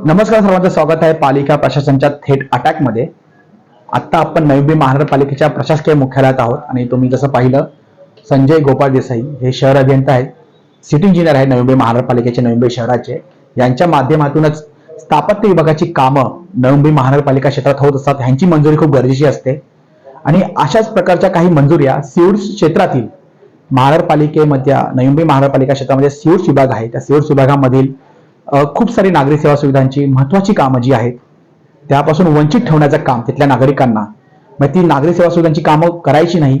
नमस्कार सर्वांचं स्वागत आहे पालिका प्रशासनच्या थेट अटॅकमध्ये आत्ता आपण नवी मुंबई महानगरपालिकेच्या प्रशासकीय मुख्यालयात आहोत आणि तुम्ही जसं पाहिलं संजय गोपाळ देसाई हे शहर अभियंता आहेत. सिटी इंजिनियर आहे नवी मुंबई महानगरपालिकेचे नवी मुंबई शहराचे. यांच्या माध्यमातूनच स्थापत्य विभागाची कामं नवी मुंबई महानगरपालिका क्षेत्रात होत असतात ह्यांची मंजुरी खूप गरजेची असते. आणि अशाच प्रकारच्या काही मंजुऱ्या सिवड क्षेत्रातील महानगरपालिकेमध्ये नवी मुंबई महानगरपालिका क्षेत्रामध्ये सिवड विभाग आहे. त्या सिवड विभागामधील खूप सारी नागरी सेवा सुविधांची महत्वाची कामं जी आहेत त्यापासून वंचित ठेवण्याचं काम तिथल्या नागरिकांना. मग ती नागरी सेवा सुविधांची कामं करायची नाही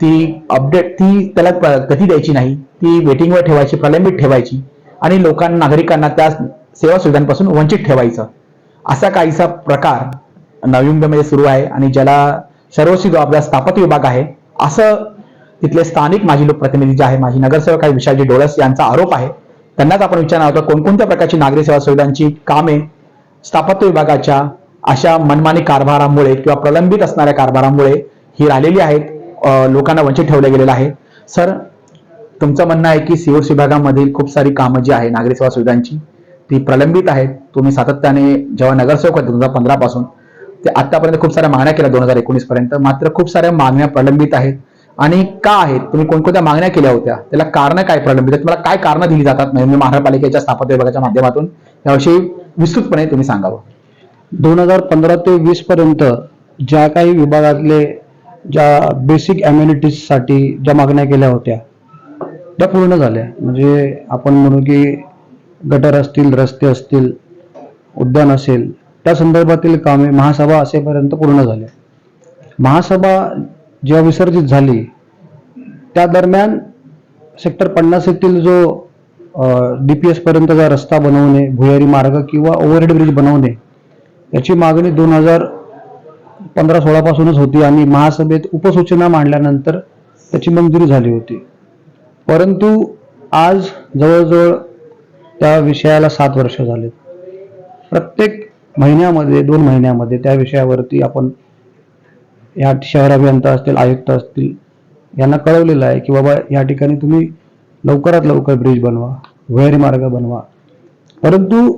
ती अपडेट ती त्याला गती द्यायची नाही ती वेटिंगवर ठेवायची प्रलंबित ठेवायची आणि लोकांना नागरिकांना त्या सेवा सुविधांपासून वंचित ठेवायचं. असा काहीसा प्रकार नवी मुंबईमध्ये सुरू आहे आणि ज्याला सर्वस्वी जबाबदार स्थापत्य विभाग आहे असं तिथले स्थानिक माजी लोकप्रतिनिधी जे आहे माजी नगरसेवक आहे विशालजी डोळस यांचा आरोप आहे. त्यांनाच आपण विचारणार होतो कोणकोणत्या प्रकारची नागरी सेवा सुविधांची कामे स्थापत्य विभागाच्या अशा मनमानी कारभारामुळे किंवा प्रलंबित असणाऱ्या कारभारामुळे ही राहिलेली आहेत लोकांना वंचित ठेवलं गेलेलं आहे. सर तुमचं म्हणणं आहे की सिव्हिल्स विभागामधील खूप सारी कामं जी आहे नागरी सेवा सुविधांची ती प्रलंबित आहेत. तुम्ही सातत्याने जेव्हा नगरसेवक होते दोन हजार पंधरा पासून ते आतापर्यंत खूप साऱ्या मागण्या केल्या दोन हजार एकोणीस पर्यंत मात्र खूप साऱ्या मागण्या प्रलंबित आहेत. आणि का आहेत? तुम्ही कोणकोणत्या मागण्या केल्या होत्या? त्याला कारण काय प्रलंबित आहेत? तुम्हाला काय कारणं दिली जातात? नवी मुंबई महानगरपालिकेच्या स्थापत्य विभागाच्या माध्यमातून? याविषयी विस्तृतपणे तुम्ही सांगावं. दोन हजार पंधरा ते वीस पर्यंत ज्या काही विभागातले ज्या बेसिकसाठी ज्या मागण्या केल्या होत्या त्या पूर्ण झाल्या. म्हणजे आपण म्हणू की गटर असतील रस्ते असतील उद्यान असेल त्या संदर्भातील कामे महासभा असेपर्यंत पूर्ण झाले महासभा जेव्हा विसर्जित झाली त्या दरम्यान सेक्टर पन्नास येथील जो डी पी एसपर्यंतचा रस्ता बनवणे भुयारी मार्ग किंवा ओव्हरहेड ब्रिज बनवणे याची मागणी दोन हजार पंधरा सोळापासूनच होती आणि महासभेत उपसूचना मांडल्यानंतर त्याची मंजुरी झाली होती. परंतु आज जवळजवळ त्या विषयाला सात वर्ष झालेत. प्रत्येक महिन्यामध्ये दोन महिन्यामध्ये त्या विषयावरती आपण या शहर अभियंता असतील आयुक्त असतील यांना कळवलेलं आहे की बाबा या ठिकाणी तुम्ही लवकरात लवकर ब्रिज बनवा भुयारी मार्ग बनवा. परंतु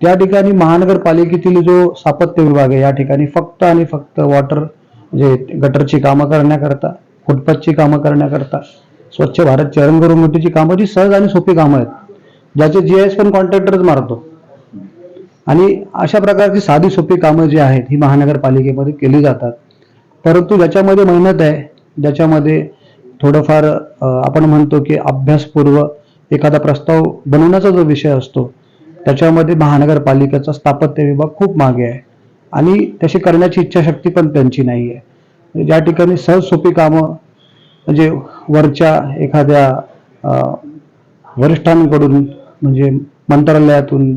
त्या ठिकाणी महानगरपालिकेतील जो स्थापत्य विभाग आहे या ठिकाणी फक्त आणि फक्त वॉटर म्हणजे गटरची कामं करण्याकरता फुटपाथची कामं करण्याकरता स्वच्छ भारतची रंगरंगोटीची कामं जी सहज आणि सोपी कामं आहेत ज्याचे जी एस पण कॉन्ट्रॅक्टरच मारतो. आणि अशा प्रकारची साधी सोपी कामं जी आहेत ही महानगरपालिकेमध्ये केली जातात. परंतु ज्याच्यामध्ये मेहनत आहे ज्याच्यामध्ये थोडंफार आपण म्हणतो की अभ्यासपूर्व एखादा प्रस्ताव बनवण्याचा जो विषय असतो त्याच्यामध्ये महानगरपालिकेचा स्थापत्य विभाग खूप मागे आहे. आणि तशी करण्याची इच्छाशक्ती पण त्यांची नाही आहे. म्हणजे ज्या ठिकाणी सहज सोपी कामं म्हणजे वरच्या एखाद्या वरिष्ठांकडून म्हणजे मंत्रालयातून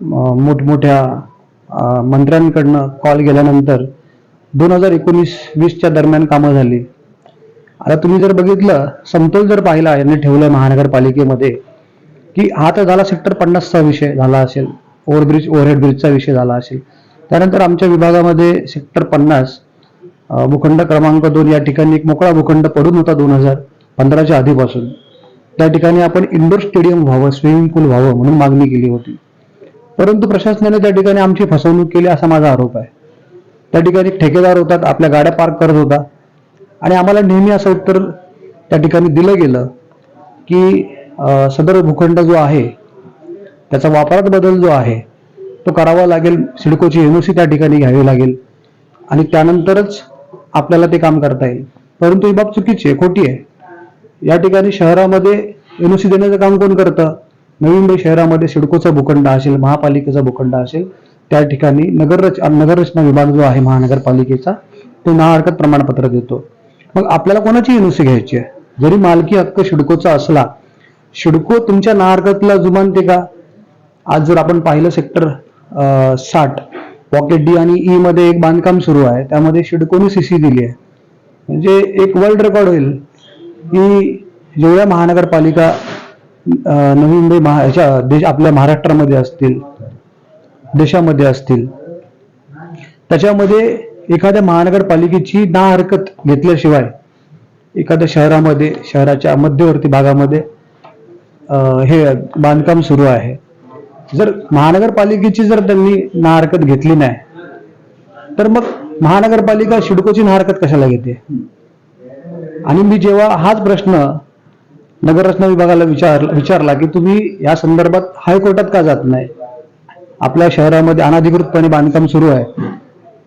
मोठमोठ्या मंत्र्यांकडनं कॉल गेल्यानंतर दोन हजार एकोणीस वीसच्या दरम्यान कामं झाली. आता तुम्ही जर बघितलं समतोल जर पाहिला यांनी ठेवलं महानगरपालिकेमध्ये की हा तर झाला सेक्टर पन्नासचा विषय झाला असेल ओव्हरब्रिज ओव्हरहेड ब्रिजचा विषय झाला असेल. त्यानंतर आमच्या विभागामध्ये सेक्टर पन्नास भूखंड क्रमांक दोन या ठिकाणी एक मोकळा भूखंड पडून होता दोन हजार पंधराच्या आधीपासून. त्या ठिकाणी आपण इंडोर स्टेडियम व्हावं स्विमिंग पूल व्हावं म्हणून मागणी केली होती. परंतु प्रशासनाने त्या ठिकाणी आमची फसवणूक केली असा माझा आरोप आहे. त्या ठिकाणी ठेकेदार होतात आपल्या गाड्या पार्क करत होता. आणि आम्हाला नेहमी असं उत्तर त्या ठिकाणी दिलं गेलं की सदर भूखंड जो आहे त्याचा वापरात बदल जो आहे तो करावा लागेल. सिडकोची एनओसी त्या ठिकाणी घ्यावी लागेल. आणि त्यानंतरच आपल्याला ते काम करता येईल. परंतु ही बाब चुकीची आहे खोटी आहे. या ठिकाणी शहरामध्ये एनओसी देण्याचं काम कोण करतं? नवी मुंबई शहरामध्ये सिडकोचा भूखंड असेल महापालिकेचा भूखंड असेल त्या ठिकाणी नगररच नगररचना विभाग जो आहे महानगरपालिकेचा तो ना हरकत प्रमाणपत्र देतो. मग आपल्याला कोणाची एनओसी घ्यायची आहे? जरी मालकी हक्क शिडकोचा असला शिडको तुमच्या ना हरकतला जुमानते का? आज जर आपण पाहिलं सेक्टर साठ पॉकेट डी आणि ई मध्ये एक बांधकाम सुरू आहे त्यामध्ये शिडकोने सीसी दिली आहे. म्हणजे एक वर्ल्ड रेकॉर्ड होईल की जेवढ्या महानगरपालिका नवी मुंबई महा ह्याच्या देश आपल्या महाराष्ट्रामध्ये असतील देशामध्ये असतील. त्याच्यामध्ये एखाद्या महानगरपालिकेची ना हरकत घेतल्याशिवाय एखाद्या शहरामध्ये शहराच्या मध्यवर्ती भागामध्ये हे बांधकाम सुरू आहे. जर महानगरपालिकेची जर त्यांनी ना हरकत घेतली नाही तर मग महानगरपालिका शिडकोची ना हरकत कशाला घेते? आणि मी जेव्हा हाच प्रश्न नगररचना विभागाला विचार विचारला की तुम्ही या संदर्भात हायकोर्टात का जात नाही? आपल्या शहरामध्ये अनाधिकृतपणे बांधकाम सुरू आहे.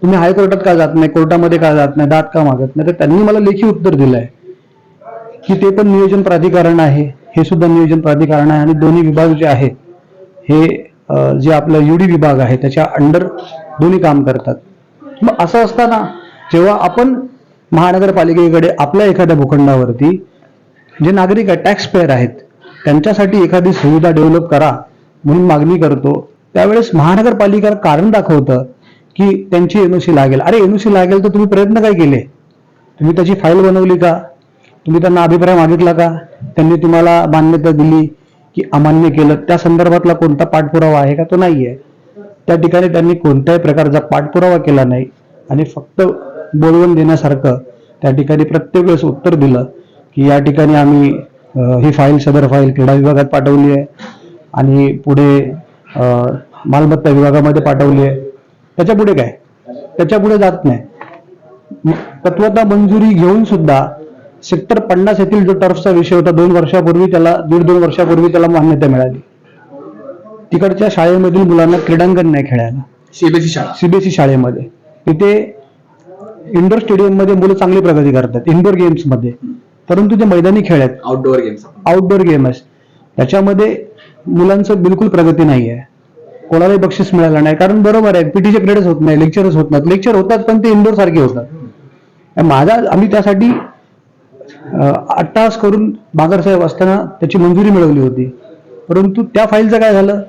तुम्ही हायकोर्टात का जात नाही? कोर्टामध्ये का जात नाही? दात का मागत नाही? तर त्यांनी मला लेखी उत्तर दिलंय की ते पण नियोजन प्राधिकरण आहे. हे सुद्धा नियोजन प्राधिकरण आहे आणि दोन्ही विभाग जे आहेत हे जे आपलं युडी विभाग आहे त्याच्या अंडर दोन्ही काम करतात. मग असं असताना जेव्हा आपण महानगरपालिकेकडे आपल्या एखाद्या भूखंडावरती जे नागरिक आहेत टॅक्स पेअर आहेत त्यांच्यासाठी एखादी सुविधा डेव्हलप करा म्हणून मागणी करतो. त्यावेळेस महानगरपालिका कारण दाखवतं की त्यांची एनओसी लागेल. अरे एनओसी लागेल तर तुम्ही प्रयत्न काय केले? तुम्ही त्याची फाईल बनवली का? तुम्ही त्यांना अभिप्राय मागितला का? त्यांनी तुम्हाला मान्यता दिली की अमान्य केलं? त्या संदर्भातला कोणता पाठपुरावा आहे का? तो नाही आहे त्या ठिकाणी त्यांनी कोणत्याही प्रकारचा पाठपुरावा केला नाही. आणि फक्त बोलवून देण्यासारखं त्या ठिकाणी प्रत्येक वेळेस उत्तर दिलं. की या ठिकाणी आम्ही ही फाईल सदर फाईल क्रीडा विभागात पाठवली आहे आणि पुढे मालमत्ता विभागामध्ये पाठवली आहे. त्याच्या पुढे काय? त्याच्या पुढे जात नाही. तत्वता मंजुरी घेऊन सुद्धा सेक्टर पन्नास येथील जो टर्फचा विषय होता दोन वर्षापूर्वी त्याला दीड दोन वर्षापूर्वी त्याला मान्यता मिळाली. तिकडच्या शाळेमधील मुलांना क्रीडांगण नाही खेळायला. सीबीएसई शाळा. सीबीएसई शाळेमध्ये. तिथे इंडोर स्टेडियममध्ये मुलं चांगली प्रगती करतात इंडोर गेम्समध्ये परंतु जे मैदानी खेळ आहेत. आउटडोअर गेम्स आउटडोर गेम्स त्याच्यामध्ये मुलांचं बिलकुल प्रगती नाही आहे कोणालाही बक्षीस मिळालं नाही. कारण बरोबर आहे पीटीचे क्रेडच होत नाही लेक्चरच होत नाहीत. लेक्चर होतात पण ते इंडोर सारखे होतात. माझा आम्ही त्यासाठी अं, आठ तास करून बागरसाहेब असताना त्याची मंजुरी मिळवली होती. परंतु त्या फाईलचं काय झालं?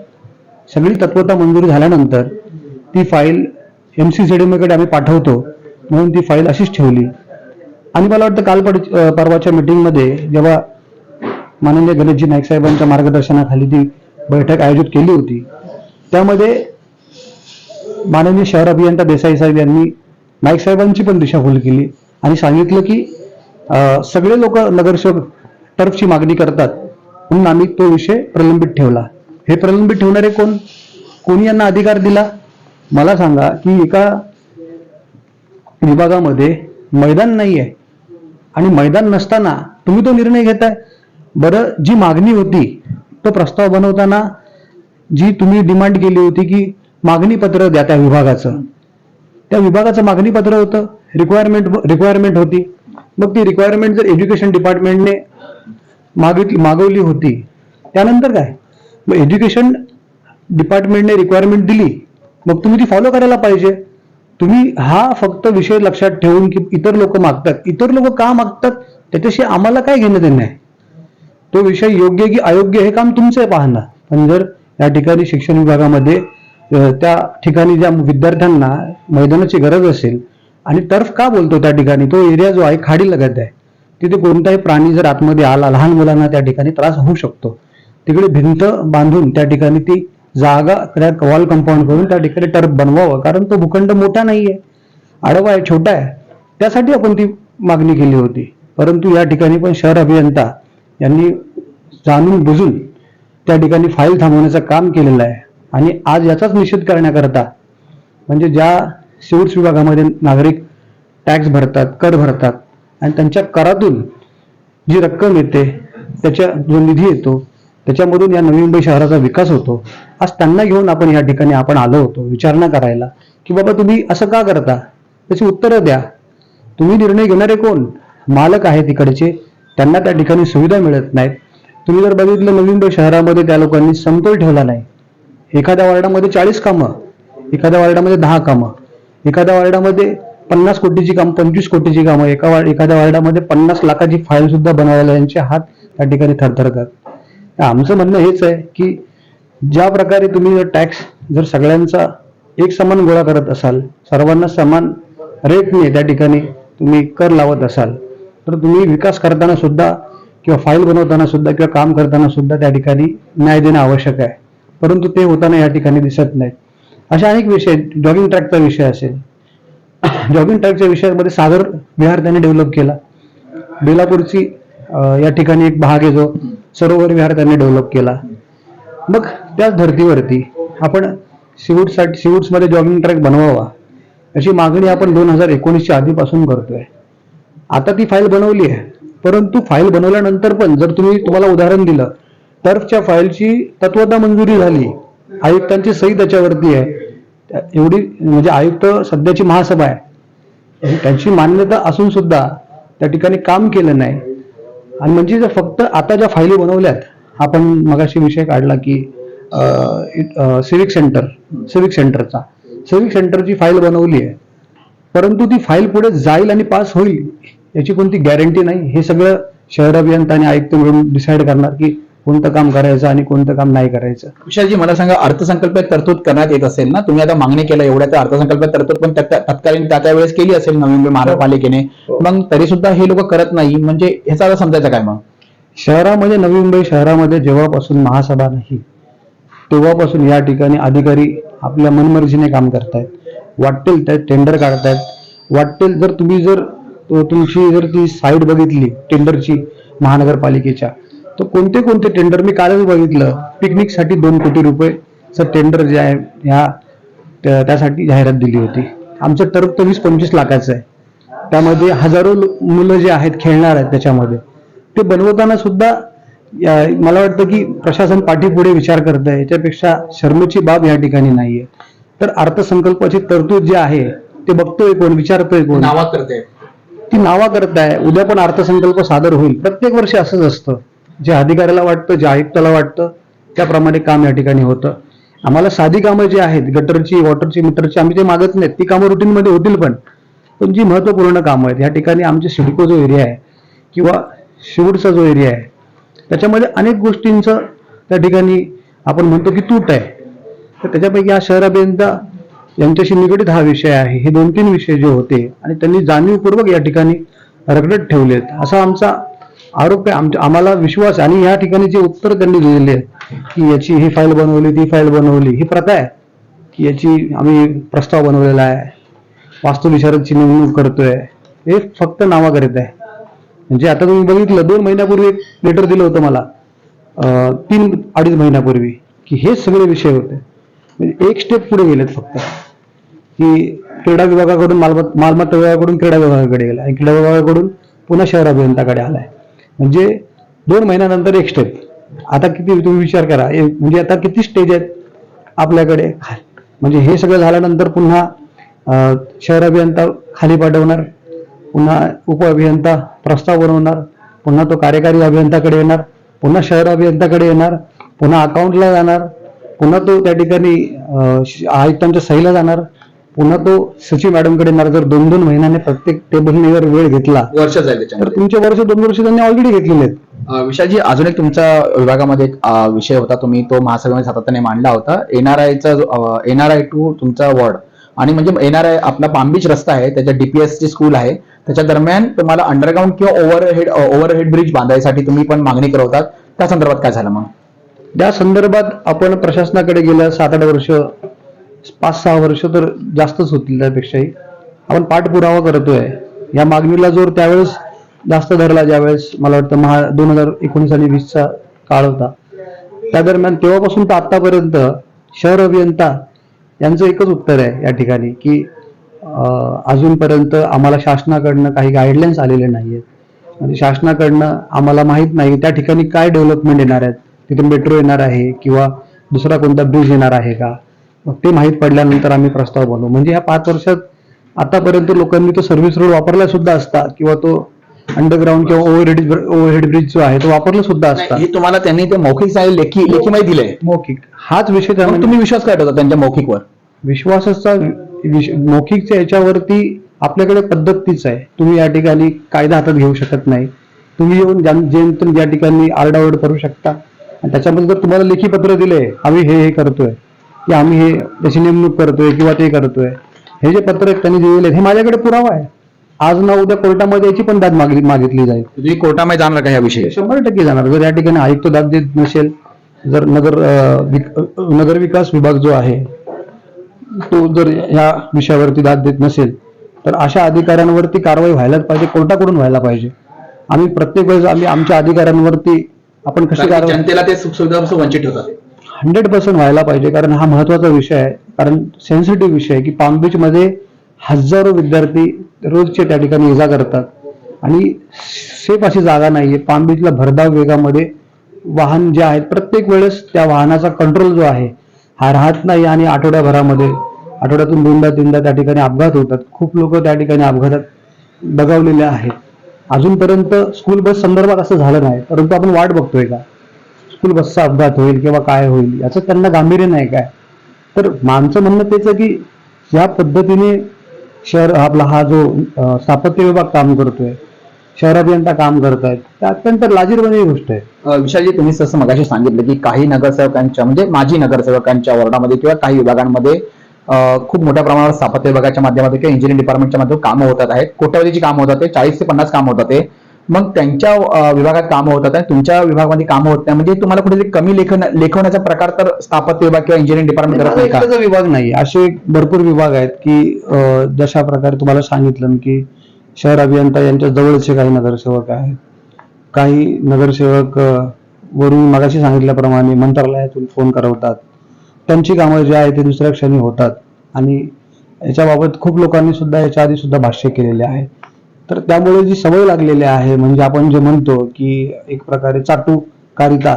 सगळी तत्वता मंजुरी झाल्यानंतर ती फाईल एम सी कडे आम्ही पाठवतो. म्हणून ती फाईल अशीच ठेवली. आणि मला वाटतं काल पड- परवाच्या मीटिंगमध्ये जेव्हा माननीय गणेशजी नाईक साहेबांच्या मार्गदर्शनाखाली ती बैठक आयोजित केली होती त्यामध्ये माननीय शहर अभियंता देसाई साहेब यांनी नाईक साहेबांची पण दिशाभूल केली आणि सांगितलं की सगळे लोक नगरसेवक टर्फची मागणी करतात म्हणून आम्ही तो विषय प्रलंबित ठेवला. हे प्रलंबित ठेवणारे कोण? कोणी यांना अधिकार दिला? मला सांगा की एका विभागामध्ये मैदान नाही आहे आणि मैदान नसताना तुम्ही तो निर्णय घेताय? बरं जी मागणी होती तो प्रस्ताव बनवताना जी तुम्ही डिमांड केली होती की मागणी पत्र द्या त्या विभागाचं. त्या विभागाचं मागणी पत्र होतं. रिक्वायरमेंट रिक्वायरमेंट होती. मग ती रिक्वायरमेंट जर एज्युकेशन डिपार्टमेंटने मागितली मागवली होती त्यानंतर काय? मग एज्युकेशन डिपार्टमेंटने रिक्वायरमेंट दिली मग तुम्ही ती फॉलो करायला पाहिजे. तुम्ही हा फक्त विषय लक्षात ठेवून की इतर लोक मागतात. इतर लोक का मागतात? त्याच्याशी आम्हाला काय घेणं देणं आहे? तो विषय योग्य की अयोग्य हे काम तुमचं आहे पाहणं. पण जर या ठिकाणी शिक्षण विभागामध्ये त्या ठिकाणी ज्या विद्यार्थ्यांना मैदानाची गरज असेल आणि टर्फ का बोलतो त्या ठिकाणी? तो एरिया जो आहे खाडी लगत आहे. तिथे कोणताही प्राणी जर आतमध्ये आला लहान मुलांना त्या ठिकाणी त्रास होऊ शकतो. तिकडे भिंत बांधून त्या ठिकाणी ती जागा वॉल कंपाऊंड करून त्या ठिकाणी टर्फ बनवावं. कारण तो भूखंड मोठा नाहीये. आडवा आहे छोटा आहे. त्यासाठी आपण ती मागणी केली होती. परंतु या ठिकाणी पण शहर अभियंता यांनी जाणून बुजून त्या ठिकाणी फाईल थांबवण्याचं काम केलेलं आहे. आणि आज याचाच निषेध करण्याकरता म्हणजे ज्या सिव्हिल्स विभागामध्ये नागरिक टॅक्स भरतात कर भरतात आणि त्यांच्या करातून जी रक्कम येते त्याच्या जो निधी येतो त्याच्यामधून या नवी मुंबई शहराचा विकास होतो. आज त्यांना घेऊन आपण या ठिकाणी आपण आलो होतो विचारणा करायला की बाबा तुम्ही असं का करता? त्याची उत्तरं द्या. तुम्ही निर्णय घेणारे कोण? मालक आहे तिकडचे त्यांना त्या ठिकाणी सुविधा मिळत नाहीत. तुम्ही जर बघितलं नवी मुंबई शहरामध्ये त्या लोकांनी समतोल ठेवला नाही. एखाद्या वार्डामध्ये चाळीस कामं एखाद्या वार्डामध्ये दहा कामं एखाद्या वार्डामध्ये पन्नास कोटीची काम पंचवीस कोटीची कामं एका वार्ड एखाद्या वार्डामध्ये पन्नास लाखाची फाईल सुद्धा बनवायला यांचे हात त्या ठिकाणी थरथरतात. आमचं म्हणणं हेच आहे की ज्या प्रकारे तुम्ही जर टॅक्स जर सगळ्यांचा एक समान गोळा करत असाल सर्वांना समान रेटने त्या ठिकाणी तुम्ही कर लावत असाल तर तुम्ही विकास करताना सुद्धा किंवा फाईल बनवताना सुद्धा किंवा काम करताना सुद्धा त्या ठिकाणी न्याय देणं आवश्यक आहे. परंतु ते होताना या ठिकाणी दिसत नाही अशा अनेक विषय जॉगिंग ट्रॅकचा विषय असेल. जॉगिंग ट्रॅकच्या विषयामध्ये सागर विहार त्यांनी डेव्हलप केला. बेलापूरची या ठिकाणी एक भाग आहे जो सरोवर विहार त्यांनी डेव्हलप केला. मग त्याच धर्तीवरती आपण सिवूटसाठी सिवूट्समध्ये जॉगिंग ट्रॅक बनवावा अशी मागणी आपण दोन हजार एकोणीसच्या आधीपासून करतोय. आता ती फाईल बनवली आहे. परंतु फाईल बनवल्यानंतर पण जर तुम्ही तुम्हाला उदाहरण दिलं टर्फच्या फाईलची तत्वता मंजुरी झाली. आयुक्तांची सही त्याच्यावरती आहे. एवढी म्हणजे आयुक्त सध्याची महासभा आहे. त्यांची मान्यता असून सुद्धा त्या ठिकाणी काम केलं नाही. आणि म्हणजे जर फक्त आता ज्या फायली बनवल्यात आपण मगाशी विषय काढला की सिविक सेंटर सिविक सेंटरचा सिविक सेंटरची फाईल बनवली आहे परंतु ती फाईल पुढे जाईल आणि पास होईल याची कोणती गॅरंटी नाही हे सगळं शहर अभियंता आणि आयुक्त मिळून डिसाईड करणार की कोणतं काम करायचं आणि कोणतं काम नाही करायचं. विशालजी मला सांगा अर्थसंकल्पात तरतूद करण्यात येत असेल ना? तुम्ही आता मागणी केलं एवढ्या तर अर्थसंकल्पात तरतूद पण तत्कालीन त्या त्या वेळेस केली असेल नवी मुंबई महानगरपालिकेने मग तरी सुद्धा हे लोक करत नाही. म्हणजे ह्याचा आता समजायचं काय मग? शहरामध्ये नवी मुंबई शहरामध्ये जेव्हापासून महासभा नाही तेव्हापासून या ठिकाणी अधिकारी आपल्या मनमर्जीने काम करतायत. वाटेल ते टेंडर काढतायत. वाटेल जर तुम्ही जर तुमची जर ती साईट बघितली टेंडरची महानगरपालिकेच्या तर कोणते कोणते टेंडर मी कालच बघितलं. पिकनिकसाठी दोन कोटी रुपयेचं टेंडर जे आहे ह्या त्या- त्यासाठी जाहिरात दिली होती. आमचं टर्फ तर वीस पंचवीस लाखाचं आहे. त्यामध्ये हजारो मुलं जे आहेत खेळणार आहेत त्याच्यामध्ये. ते बनवताना सुद्धा मला वाटतं की प्रशासन पाठीपुढे विचार करत आहे. याच्यापेक्षा शर्मेची बाब या ठिकाणी नाहीये. तर अर्थसंकल्पाची तरतूद जी आहे ते बघतोय कोण विचारतोय कोण. नावात करते ती नावा करत आहे. उद्या पण अर्थसंकल्प सादर होईल. प्रत्येक वर्षी असंच असतं. जे अधिकाऱ्याला वाटतं जे आयुक्ताला वाटतं त्याप्रमाणे काम या ठिकाणी होतं. आम्हाला साधी कामं जी आहेत गटरची वॉटरची मीटरची आम्ही ते मागत नाहीत. ती कामं रुटीनमध्ये होतील पण. पण जी महत्त्वपूर्ण कामं आहेत या ठिकाणी आमचे सिडको जो एरिया आहे किंवा शिवडचा जो एरिया आहे त्याच्यामध्ये अनेक गोष्टींचं त्या ठिकाणी आपण म्हणतो की तूट आहे. तर त्याच्यापैकी या शहराभियंता यांच्याशी निगडीत हा विषय आहे. हे दोन तीन विषय जे होते आणि त्यांनी जाणीवपूर्वक या ठिकाणी रगडत ठेवलेत. असा आमचा आरोप आहे. आमच्या आम्हाला विश्वास आहे. आणि या ठिकाणी जे उत्तर त्यांनी दिलेले आहे की याची ही फाईल बनवली ती फाईल बनवली ही प्रथा आहे की याची आम्ही प्रस्ताव बनवलेला आहे. वास्तुविशारदची नेमणूक करतोय. हे फक्त नावाकरीत आहे. म्हणजे आता तुम्ही बघितलं दोन महिन्यापूर्वी एक लेटर दिलं होतं मला. तीन अडीच महिन्यापूर्वी की हे सगळे विषय होते. म्हणजे एक स्टेप पुढे गेलेत फक्त. की क्रीडा विभागाकडून मालमत्ता मालमत्ता विभागाकडून क्रीडा विभागाकडे गेला. आणि क्रीडा विभागाकडून पुन्हा शहर अभियंताकडे आलाय. म्हणजे दोन महिन्यानंतर एक स्टेप आता किती तुम्ही विचार करा म्हणजे आता किती स्टेज आहेत आपल्याकडे? म्हणजे हे सगळं झाल्यानंतर पुन्हा शहर अभियंता खाली पाठवणार पुन्हा उप अभियंता प्रस्ताव बनवणार पुन्हा तो कार्यकारी अभियंताकडे येणार पुन्हा शहर अभियंताकडे येणार पुन्हा अकाउंटला जाणार पुन्हा तो त्या ठिकाणी श- आयुक्तांच्या सहीला जाणार पुन्हा तो सचिव मॅडमकडे येणार. जर दोन दोन महिन्याने प्रत्येक टेबलने जर वेळ घेतला वर्ष जाईल तर त्याच्यामध्ये तुमचे वर्ष दोन वर्ष त्यांनी ऑलरेडी घेतलेले आहेत. अं, विशालजी अजून एक तुमच्या विभागामध्ये एक अं, विषय होता. तुम्ही तो महासभेमध्ये सातत्याने मांडला होता. एनआरआयचा एनआरआय टू तुमचा वॉर्ड आणि म्हणजे एनआरआय आपला पामबीच रस्ता आहे. त्याच्या डीपीएस ची स्कूल आहे. त्याच्या दरम्यान तुम्हाला अंडरग्राऊंड किंवा ओव्हरहेड ओव्हरहेड ब्रिज बांधायसाठी तुम्ही पण मागणी करत होतात. त्या संदर्भात काय झालं मग? त्या संदर्भात आपण प्रशासनाकडे गेल्या सात आठ वर्ष पाच सहा वर्ष तर जास्तच होतील त्यापेक्षाही. आपण पाठपुरावा करतोय. या मागणीला जोर त्यावेळेस जास्त धरला ज्यावेळेस मला वाटतं महा दोन हजार एकोणीस आणि वीसचा काळ होता. त्या दरम्यान तेव्हापासून तर आतापर्यंत शहर अभियंता यांचं एकच उत्तर आहे या ठिकाणी की अजूनपर्यंत आम्हाला शासनाकडनं काही गाईडलाईन्स आलेले नाही आहेत म्हणजे शासनाकडनं आम्हाला माहीत नाही त्या ठिकाणी काय डेव्हलपमेंट येणार आहेत. तिथे मेट्रो येणार आहे किंवा दुसरा कोणता ब्रिज येणार आहे का? मग ते माहीत पडल्यानंतर आम्ही प्रस्ताव बनवू. म्हणजे या पाच वर्षात आतापर्यंत लोकांनी तो सर्व्हिस रोड वापरला सुद्धा असता किंवा तो अंडरग्राऊंड किंवा ओव्हरहेड ओव्हरहेड ब्रिज जो आहे तो वापरला सुद्धा असता. हे तुम्हाला त्यांनी ते मौखिक सांगितलं लेखी लेखी माहिती दिलंय. मौखिक. हाच विषय त्यामध्ये तुम्ही विश्वास काय ठेवता त्यांच्या मौखिकवर? विश्वासाचा विश- मौखिकच्या याच्यावरती आपल्याकडे पद्धत तीच आहे. तुम्ही या ठिकाणी कायदा हातात घेऊ शकत नाही. तुम्ही येऊन ज्यां- जेमतेम या ठिकाणी आरडाओरड करू शकता. आणि त्याच्यामध्ये जर तुम्हाला लेखी पत्र दिले आम्ही हे हे करतोय. की आम्ही हे त्याची नेमणूक करतोय किंवा ते करतोय हे जे पत्र त्यांनी दिलेले हे माझ्याकडे पुरावा आहे. आज ना उद्या कोर्टामध्ये याची पण दाद मागली मागितली जाईल. तुम्ही कोर्टामध्ये जाणार का ह्या विषयी? शंभर टक्के जाणार. जर या ठिकाणी आयुक्त दाद देत नसेल जर नगर अं, विक- अं, नगर विकास विभाग जो आहे तो जर या विषयावरती दाद देत नसेल तर अशा अधिकाऱ्यांवरती कारवाई व्हायलाच पाहिजे कोर्टाकडून व्हायला पाहिजे. आम्ही प्रत्येक वेळेस आम्ही आमच्या अधिकाऱ्यांवरती आपण कशी कारवाई जनतेला ते सुखसुविधापासून वंचित ठेवतात. हंड्रेड पर्सेंट व्हायला पाहिजे कारण हा महत्त्वाचा विषय आहे. कारण सेन्सिटिव्ह विषय आहे की पाम बीचमध्ये हजारो विद्यार्थी रोजचे त्या ठिकाणी इजा करतात. आणि सेफ अशी जागा नाहीये. पाम बीचला भरधाव वेगामध्ये वाहन जे आहेत प्रत्येक वेळेस त्या वाहनाचा कंट्रोल जो आहे हा राहत नाही आणि आठवड्याभरामध्ये आठवड्यातून दोनदा तीनदा त्या ठिकाणी अपघात होतात. खूप लोक त्या ठिकाणी अपघातात दगावलेले आहेत. अजूनपर्यंत स्कूल बस संदर्भात असं झालं नाही परंतु आपण वाट बघतोय का? स्कूल बसचा अपघात होईल किंवा काय होईल याचं त्यांना गांभीर्य नाही काय? तर माणसं म्हणणं त्याचं की या पद्धतीने शहर आपला हा जो स्थापत्य विभाग काम करतोय शहर अभियंता काम करतायत ते अत्यंत लाजीरवाणी गोष्ट आहे. विशालजी तुम्ही जसं मगाशी सांगितलं की काही नगरसेवकांच्या म्हणजे माजी नगरसेवकांच्या वॉर्डामध्ये किंवा काही विभागांमध्ये खूप मोठ्या प्रमाणावर स्थापत्य विभागाच्या माध्यमातून किंवा इंजिनिअरिंग डिपार्टमेंटच्या माध्यमातून कामं होतात आहेत. कोट्यावधीची कामं होतात चाळीस ते पन्नास कामं होतात मग त्यांच्या विभागात कामं होतात आणि तुमच्या विभागामध्ये कामं होत नाही. म्हणजे तुम्हाला कुठेतरी कमी लेखन लेखवण्याचा प्रकार तर स्थापत्य विभाग किंवा इंजिनिअरिंग डिपार्टमेंट करत नाही का? विभाग नाही. असे भरपूर विभाग आहेत की जशा प्रकारे तुम्हाला सांगितलं की शहर अभियंता यांच्या जवळचे काही नगरसेवक आहेत. काही नगरसेवक वरून मगाशी सांगितल्याप्रमाणे मंत्रालयातून फोन करवतात. त्यांची कामं जी आहे ते दुसऱ्या क्षणी होतात. आणि याच्याबाबत खूप लोकांनी सुद्धा याच्या आधी सुद्धा भाष्य केलेले आहे. तर त्यामुळे जी सवय लागलेली आहे म्हणजे आपण जे म्हणतो की एक प्रकारे चाटूकारिता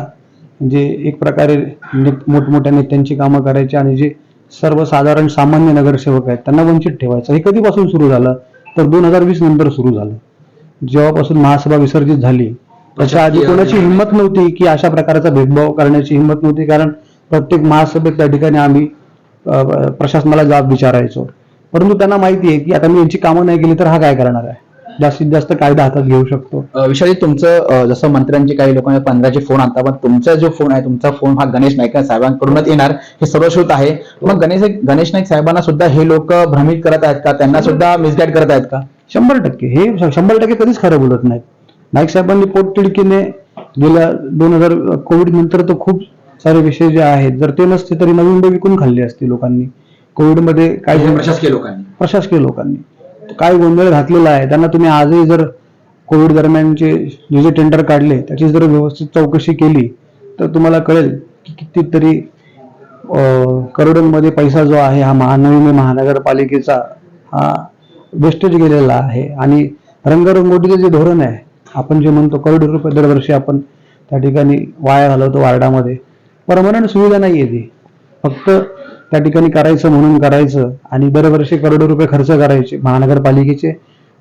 म्हणजे एक प्रकारे मोठमोठ्या नेत्यांची कामं करायची आणि जे सर्वसाधारण सामान्य नगरसेवक आहेत त्यांना वंचित ठेवायचं. हे कधीपासून सुरू झालं? तर दोन हजार वीस नंतर सुरू झालं. जेव्हापासून महासभा विसर्जित झाली त्याच्या आधी कोणाची हिंमत नव्हती की अशा प्रकारचा भेदभाव करण्याची हिंमत नव्हती कारण प्रत्येक महासभेत त्या ठिकाणी आम्ही प्रशासनाला जाब विचारायचो. परंतु त्यांना माहिती आहे की आता मी यांची कामं नाही केली तर हा काय करणार आहे? जास्तीत जास्त कायदा हातात घेऊ शकतो. विशालजी तुमचं जसं मंत्र्यांचे काही लोकांना पंधराचे फोन आणतात पण तुमचा जो फोन आहे तुमचा फोन हा गणेश नाईक साहेबांकडूनच येणार हे सर्वश्रुत आहे. मग गणेश गणेश नाईक साहेबांना सुद्धा हे लोक भ्रमित करत आहेत का? त्यांना सुद्धा मिसगाईड करत आहेत का? शंभर टक्के. हे शंभर टक्के कधीच खरं बोलत नाहीत. नाईक साहेबांनी पोटतिडकीने गेल्या दोन हजार कोविड नंतर तर खूप सारे विषय जे आहेत जर ते नसते तरी नवीन विकून खाल्ली असती लोकांनी. कोविडमध्ये काय प्रशासकीय लोकांनी. प्रशासकीय लोकांनी. काय गोंधळ घातलेला आहे? त्यांना तुम्ही आजही जर कोविड दरम्यानचे जे जे टेंडर काढले त्याची जर व्यवस्थित चौकशी केली तर तुम्हाला कळेल की कितीतरी करोडोंमध्ये पैसा जो आहे हा महानवी महानगरपालिकेचा हा वेस्टेज गेलेला आहे. आणि रंगरंगोटीचं जे धोरण आहे आपण जे म्हणतो करोड रुपये दरवर्षी आपण त्या ठिकाणी वाया घालवतो वार्डामध्ये. परमनंट सुविधा नाही आहे ती. फक्त त्या ठिकाणी करायचं म्हणून करायचं आणि दरवर्षी करोडो रुपये खर्च करायचे महानगरपालिकेचे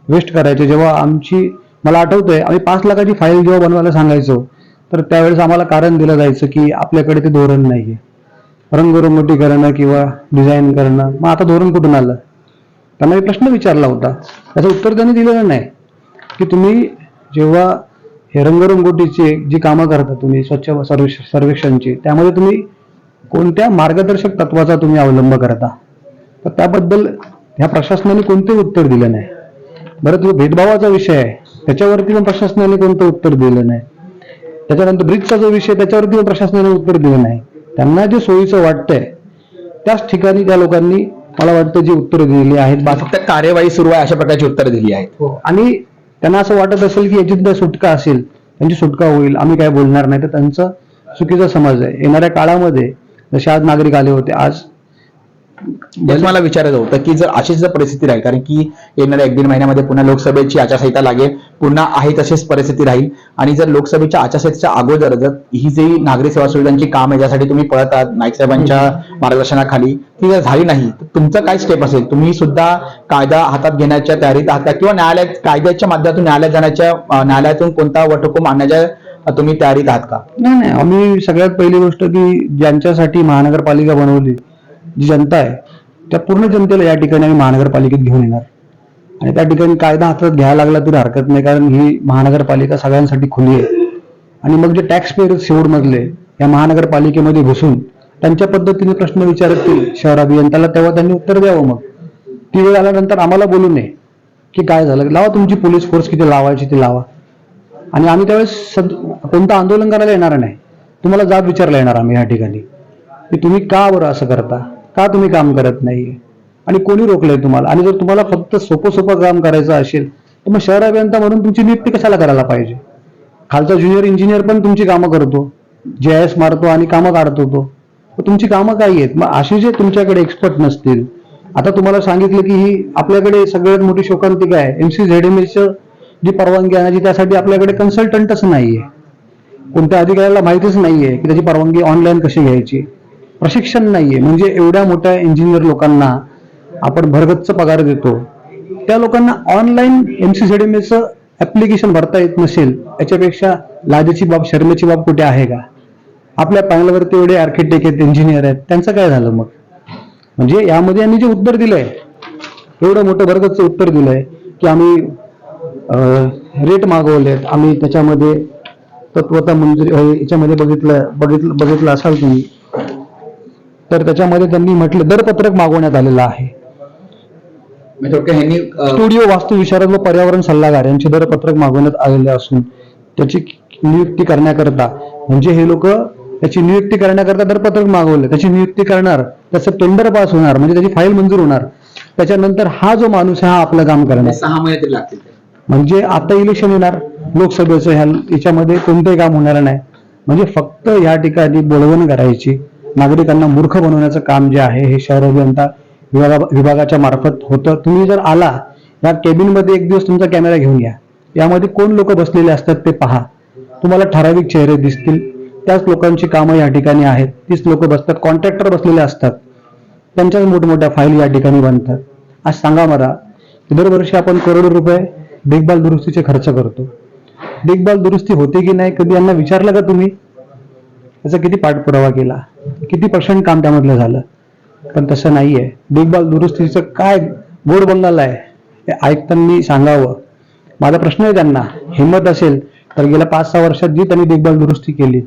वेस्ट करायचे. जेव्हा आमची मला आठवतंय आम्ही पाच लाखाची फाईल जेव्हा बनवायला सांगायचो तर त्यावेळेस आम्हाला कारण दिलं जायचं की आपल्याकडे ते धोरण नाहीये. रंगरोंगोटी करणं किंवा डिझाईन करणं मग आता धोरण कुठून आलं? त्यांना मी प्रश्न विचारला होता. त्याचं उत्तर त्यांनी दिलेलं नाही. की तुम्ही जेव्हा हे रंगरंगोटीचे जी कामं करता तुम्ही स्वच्छ सर्वे सर्वेक्षणची त्यामध्ये तुम्ही कोणत्या मार्गदर्शक तत्वाचा तुम्ही अवलंब करता? तर त्याबद्दल ह्या प्रशासनाने कोणते उत्तर दिलं नाही? बरं तो भेदभावाचा विषय आहे. त्याच्यावरती पण प्रशासनाने कोणतं उत्तर दिलं नाही? त्याच्यानंतर ब्रिजचा जो विषय त्याच्यावरती पण प्रशासनाने उत्तर दिलं नाही. त्यांना जे सोयीचं वाटतंय त्याच ठिकाणी त्या लोकांनी मला वाटतं जी उत्तरं दिलेली आहेत फक्त कार्यवाही सुरू आहे अशा प्रकारची उत्तरं दिली आहेत. आणि त्यांना असं वाटत असेल की याची सुद्धा सुटका असेल त्यांची सुटका होईल आम्ही काय बोलणार नाही. तर त्यांचा चुकीचा समज आहे. येणाऱ्या काळामध्ये जसे आज नागरिक आले होते आज मला विचारायचं होतं की जर अशीच जर परिस्थिती राहील कारण की येणाऱ्या एक दीड महिन्यामध्ये पुन्हा लोकसभेची आचारसंहिता लागेल पुन्हा आहे तशीच परिस्थिती राहील. आणि जर लोकसभेच्या आचारसंहितेच्या अगोदर जर ही जी नागरी सेवा सुविधांची काम आहे ज्यासाठी तुम्ही पळत आहात नाईक साहेबांच्या मार्गदर्शनाखाली ती जर झाली नाही तर तुमचं काय स्टेप असेल? तुम्ही सुद्धा कायदा हातात घेण्याच्या तयारीत आहात किंवा न्यायालयात कायद्याच्या माध्यमातून न्यायालयात जाण्याच्या न्यायालयातून कोणता वटहुकूम आणण्याच्या तुम्ही तयारीत आहात का? नाही नाही आम्ही सगळ्यात पहिली गोष्ट की ज्यांच्यासाठी महानगरपालिका बनवली जी जनता आहे त्या पूर्ण जनतेला या ठिकाणी आम्ही महानगरपालिकेत घेऊन येणार. आणि त्या ठिकाणी कायदा हातात घ्यायला लागला तरी हरकत नाही कारण ही महानगरपालिका सगळ्यांसाठी खुली आहे. आणि मग जे टॅक्स पेयर शेवटमधले या महानगरपालिकेमध्ये घुसून त्यांच्या पद्धतीने प्रश्न विचारतील शहर अभियंत्याला तेव्हा त्यांनी उत्तर द्यावं मग. ती वेळ आल्यानंतर आम्हाला बोलू नये की काय झालं? लावा तुमची पोलीस फोर्स किती लावायची ती लावा. आणि आम्ही त्यावेळेस सद- कोणतं आंदोलन करायला येणार नाही. तुम्हाला जाब विचारला येणार आम्ही या ठिकाणी. की तुम्ही का बरं असं करता? का तुम्ही काम करत नाही? आणि कोणी रोखलंय तुम्हाला? आणि जर तुम्हाला फक्त सोपं सोपं काम करायचं असेल तर मग शहर अभियंता म्हणून तुमची नियुक्ती कशाला करायला पाहिजे? खालचा ज्युनियर इंजिनियर पण तुमची कामं करतो. जे एस मारतो आणि कामं काढतो तो. तुमची कामं काही आहेत? मग असे जे तुमच्याकडे एक्सपर्ट नसतील आता तुम्हाला सांगितलं की ही आपल्याकडे सगळ्यात मोठी शोकांतिका आहे. M C Z M G परवानगी आणायची त्यासाठी आपल्याकडे कन्सल्टंटच नाहीये. कोणत्या अधिकाऱ्याला माहितीच नाहीये की त्याची परवानगी ऑनलाईन कशी घ्यायची. प्रशिक्षण नाहीये. म्हणजे एवढ्या मोठ्या इंजिनियर लोकांना आपण भरगच्च पगार देतो. त्या लोकांना online M C Z M application भरता येत नसेल याच्यापेक्षा लाजेची बाब शर्मेची बाब कुठे आहे का? आपल्या पॅनलवरती एवढे आर्किटेक्ट आहेत इंजिनियर आहेत त्यांचं काय झालं मग? म्हणजे यामध्ये यांनी जे उत्तर दिलंय एवढं मोठं वर्गाचं उत्तर दिलंय की आम्ही रेट मागवलेत. आम्ही त्याच्यामध्ये तत्वता मंजुरी याच्यामध्ये बघितलं बघितलं बघितलं असाल तुम्ही. तर त्याच्यामध्ये त्यांनी म्हटलं दरपत्रक मागवण्यात आलेलं आहे. स्टुडिओ वास्तुविशारद व पर्यावरण सल्लागार यांचे दरपत्रक मागवण्यात आलेले असून त्याची नियुक्ती करण्याकरता म्हणजे हे लोक त्याची नियुक्ती करण्याकरता दरपत्रक मागवले. त्याची नियुक्ती करणार त्याचं टेंडर पास होणार म्हणजे त्याची फाईल मंजूर होणार. त्याच्यानंतर हा जो माणूस आहे हा आपलं काम करणार. सहा महिने लागतील. म्हणजे आता इलेक्शन येणार लोकसभेचं ह्या याच्यामध्ये कोणतंही काम होणार नाही. म्हणजे फक्त या ठिकाणी बोलवण करायची. नागरिकांना मूर्ख बनवण्याचं काम जे आहे हे शहर अभियंता विभागा विभागाच्या मार्फत होतं. तुम्ही जर आला या केबिनमध्ये एक दिवस तुमचा कॅमेरा घेऊन या यामध्ये कोण लोक बसलेले असतात ते पहा. तुम्हाला ठराविक चेहरे दिसतील. त्याच लोकांची कामं या ठिकाणी आहेत. तीच लोक बसतात. कॉन्ट्रॅक्टर बसलेले असतात. त्यांच्याच मोठमोठ्या फाईल या ठिकाणी बनतात. आज सांगा मला दरवर्षी आपण करोडो रुपये देखभाल दुरुस्तीचे खर्च करतो. देखभाल दुरुस्ती होते की नाही कधी यांना विचारलं का तुम्ही? त्याचा किती पाठपुरावा केला? किती पर्सेंट काम त्यामधलं झालं? पण तसं नाहीये. देखभाल दुरुस्तीचं काय गोड बंगाल आहे हे ऐकताना सांगावं. माझा प्रश्न आहे त्यांना हिंमत असेल तर गेल्या पाच सहा वर्षात जी त्यांनी देखभाल दुरुस्ती केली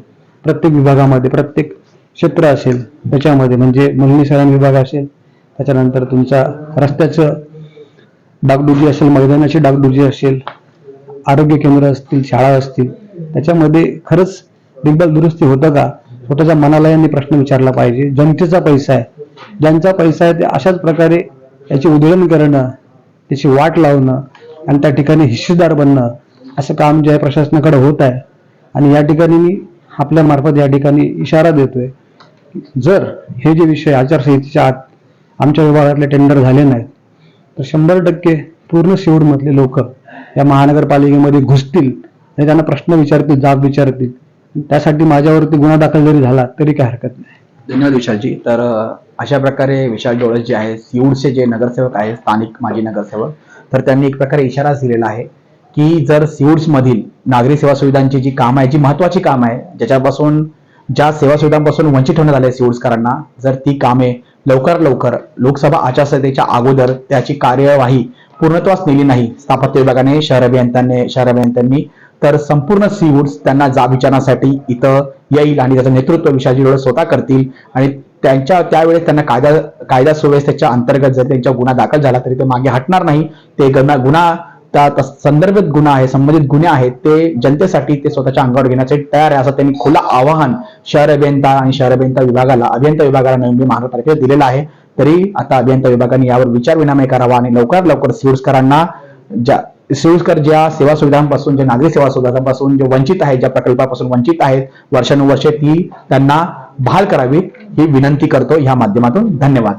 प्रत्येक विभागामध्ये प्रत्येक क्षेत्र असेल त्याच्यामध्ये म्हणजे मलनीसरण विभाग असेल त्याच्यानंतर तुमचा रस्त्याचं डागडुजी असेल मैदानाची डागडुजी असेल आरोग्य केंद्र असतील शाळा असतील त्याच्यामध्ये खरंच देखभाल दुरुस्ती होतं का? स्वतःच्या मनाला यांनी प्रश्न विचारला पाहिजे. जनतेचा पैसा आहे. ज्यांचा पैसा आहे ते अशाच प्रकारे याची उधळण करणं त्याची वाट लावणं आणि त्या ठिकाणी हिस्सेदार बनणं असं काम जे आहे प्रशासनाकडे होत आहे. आणि या ठिकाणी मी आपल्या मार्फत या ठिकाणी इशारा देतोय जर हे जे विषय आचारसंहितेच्या आत आमच्या विभागातले टेंडर झाले नाहीत तर शंभर टक्के पूर्ण शिवडमधले लोक या महानगरपालिकेमध्ये घुसतील आणि त्यांना प्रश्न विचारतील जाब विचारतील. त्यासाठी माझ्यावरती गुन्हा दाखल जरी झाला तरी काय हरकत नाही. धन्यवाद विशालजी. तर अशा प्रकारे विशाल डोळे जे आहेत सिऊडचे जे नगरसेवक आहेत स्थानिक माजी नगरसेवक तर त्यांनी एक प्रकारे इशारा दिलेला आहे की जर सिऊड्स मधील नागरी सेवा सुविधांची जी कामं आहे जी महत्वाची कामं आहे ज्याच्यापासून ज्या सेवा सुविधांपासून वंचित ठेवण्यात आले सिऊड्सकरांना जर ती कामे लवकर लवकर लोकसभा आचारसंहितेच्या अगोदर त्याची कार्यवाही पूर्णत्वास नेली नाही स्थापत्य विभागाने शहर अभियंत्यांनी शहर अभियंत्यांनी तर संपूर्ण सीवूड्स त्यांना जाब विचारण्यासाठी इथं येईल आणि त्याचं नेतृत्व विशालजी डोळे स्वतः करतील आणि त्यांच्या त्यावेळेस त्यांना कायदा कायदा सुव्यवस्थेच्या अंतर्गत जर त्यांच्या गुन्हा दाखल झाला तरी ते मागे हटणार नाही. ते गुन्हा गुन्हा त्या संदर्भित गुन्हा आहे संबंधित गुन्हे आहेत ते जनतेसाठी ते स्वतःच्या अंगावर घेण्यासाठी तयार आहे असं त्यांनी खुलं आवाहन शहर अभियंता आणि शहर अभियंता विभागाला अभियंता विभागाला नवी महाराष्ट्रातर्फे दिलेलं आहे. तरी आता अभियंता विभागाने यावर विचार विनिमय करावा आणि लवकरात लवकर सिव्हिल्सकरांना ज्या सिव्हिल्सकर ज्या सेवा सुविधांपासून ज्या नागरी सेवा सुविधांपासून जे वंचित आहेत ज्या प्रकल्पापासून वंचित आहेत वर्षानुवर्षे ती त्यांना बहाल करावी ही विनंती करतो. ह्या माध्यमातून धन्यवाद.